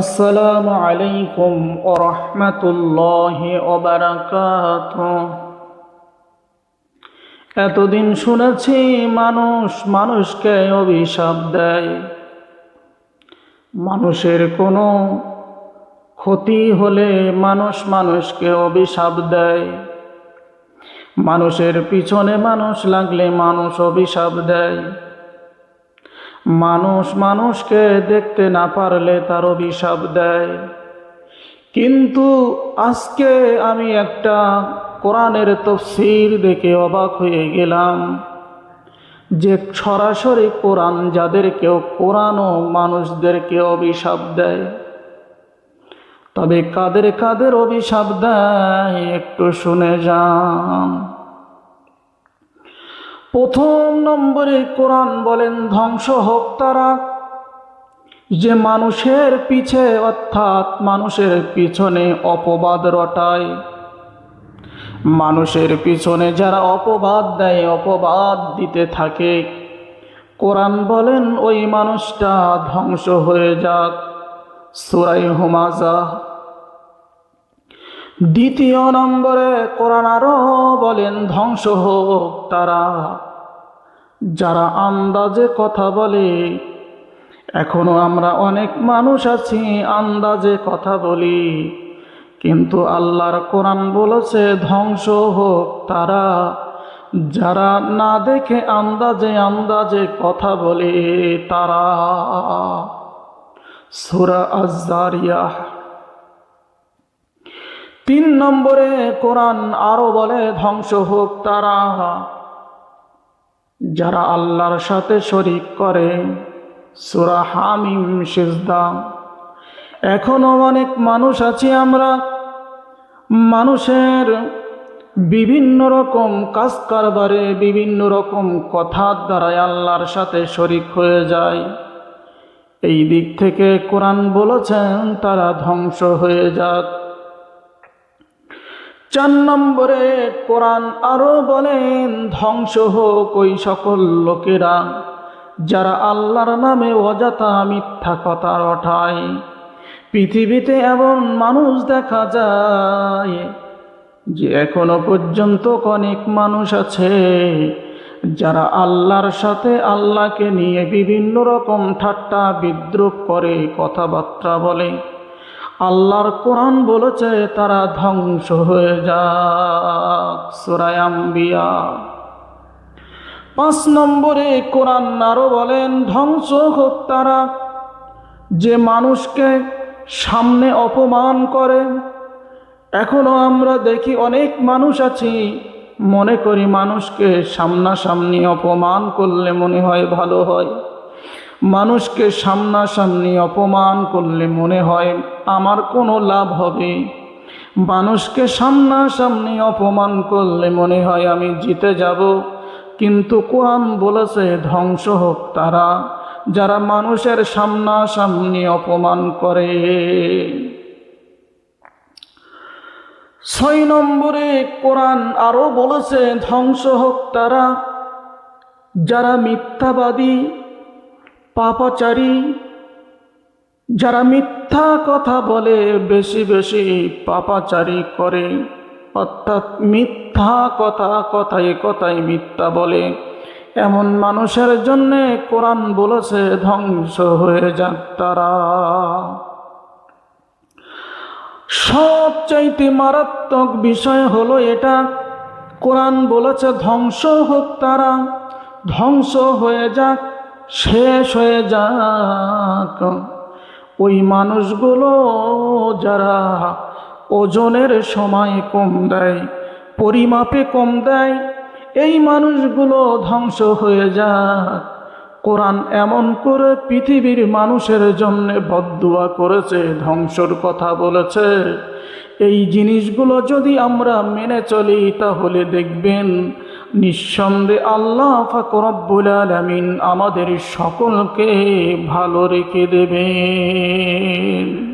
আসসালামু আলাইকুম ও রহমতুল্লাহ ওবারাকাত এতদিন শুনেছি মানুষ মানুষকে অভিশাপ দেয়। মানুষের কোনো ক্ষতি হলে মানুষ মানুষকে অভিশাপ দেয়। মানুষের পিছনে মানুষ লাগলে মানুষ অভিশাপ দেয়। মানুষ মানুষকে দেখতে না পারলে তার অভিশাপ দেয়। কিন্তু আজকে আমি একটা কোরআনের তফসির দেখে অবাক হয়ে গেলাম যে সরাসরি কোরআন যাদের কেউ কোরআনও মানুষদেরকে অভিশাপ দেয়। তবে কাদের কাদের অভিশাপ দেয় একটু শুনে যান। প্রথম নম্বরে কোরআন বলেন, ধ্বংস হোক তারা। যে মানুষের পিছে, অর্থাৎ মানুষের পিছনে অপবাদ রটায়। মানুষের পিছনে যারা অপবাদ দেয়, অপবাদ দিতে থাকে। কোরআন বলেন, ওই মানুষটা ধ্বংস হয়ে যাক। সুরাই হুমাজা দ্বিতীয় নম্বরে কোরআন আরও বলেন, ধ্বংস হোক তারা। যারা আন্দাজে কথা বলে, এখনও আমরা অনেক মানুষ আছি আন্দাজে কথা বলি, কিন্তু আল্লাহর কোরআন বলেছে, ধ্বংস হোক তারা। যারা না দেখে আন্দাজে আন্দাজে কথা বলে, তারা। সুরা আজারিয়া তিন নম্বরে কোরআন আরও বলে, ধ্বংস হোক তারা। যারা আল্লাহর সাথে শরিক করে, সুরা হামিম, সিজদা। এখনও অনেক মানুষ আছি আমরা। মানুষের বিভিন্ন রকম কাজ কারবারে বিভিন্ন রকম কথার দ্বারাই আল্লাহর সাথে শরিক হয়ে যায়। এই দিক থেকে কোরআন বলেছেন, তারা ধ্বংস হয়ে যাক। চার নম্বরে কোরআন আরও বলেন, ধ্বংস হোক ওই সকল লোকেরা যারা আল্লাহর নামে অজাতা মিথ্যা কথা রটায়। পৃথিবীতে এমন মানুষ দেখা যায় যে এখনও পর্যন্ত অনেক মানুষ আছে যারা আল্লাহর সাথে আল্লাহকে নিয়ে বিভিন্ন রকম ঠাট্টা বিদ্রুপ করে কথাবার্তা বলে। আল্লাহর কোরআন বলেছে, তারা ধ্বংস হয়ে যাক। সুরায়াম্বিয়া পাঁচ নম্বরে কোরআন আরও বলেন, ধ্বংস হোক তারা। যে মানুষকে সামনে অপমান করে, এখনও আমরা দেখি অনেক মানুষ আছি। মনে করি মানুষকে সামনাসামনি অপমান করলে মনে হয় ভালো হয়। মানুষকে সামনাসামনি অপমান করলে মনে হয় আমার কোনো লাভ হবে। মানুষকে সামনাসামনি অপমান করলে মনে হয় আমি জিতে যাব। কিন্তু কোরআন বলেছে, ধ্বংস হোক তারা, যারা মানুষের সামনাসামনি অপমান করে। ছয় নম্বরে কোরআন আরও বলেছে, ধ্বংস হোক তারা, যারা মিথ্যাবাদী পাপাচারী। যারা মিথ্যা কথা বলে, বেশি বেশি পাপাচারী করে। অর্থাৎ মিথ্যা কথা কথায় কথায় মিথ্যা বলে। এমন মানুষের জন্যে কোরআন বলেছে, ধ্বংস হয়ে যাক তারা। সবচাইতে মারাত্মক বিষয় হলো এটা, কোরআন বলেছে ধ্বংস হোক তারা, ধ্বংস হয়ে যাক শেষ হয়ে যাক। ওই মানুষগুলো যারা ওজনের সময় কম দেয়, পরিমাপে কম দেয়, এই মানুষগুলো ধ্বংস হয়ে যাক। কোরআন এমন করে পৃথিবীর মানুষের জন্য বদুয়া করেছে, ধ্বংসর কথা বলেছে। এই জিনিসগুলো যদি আমরা মেনে চলি, তাহলে দেখবেন নিঃসন্দেহে আল্লাহ ফাকরব্বুল আলমিন আমাদের সকলকে ভালো রেখে দেবেন।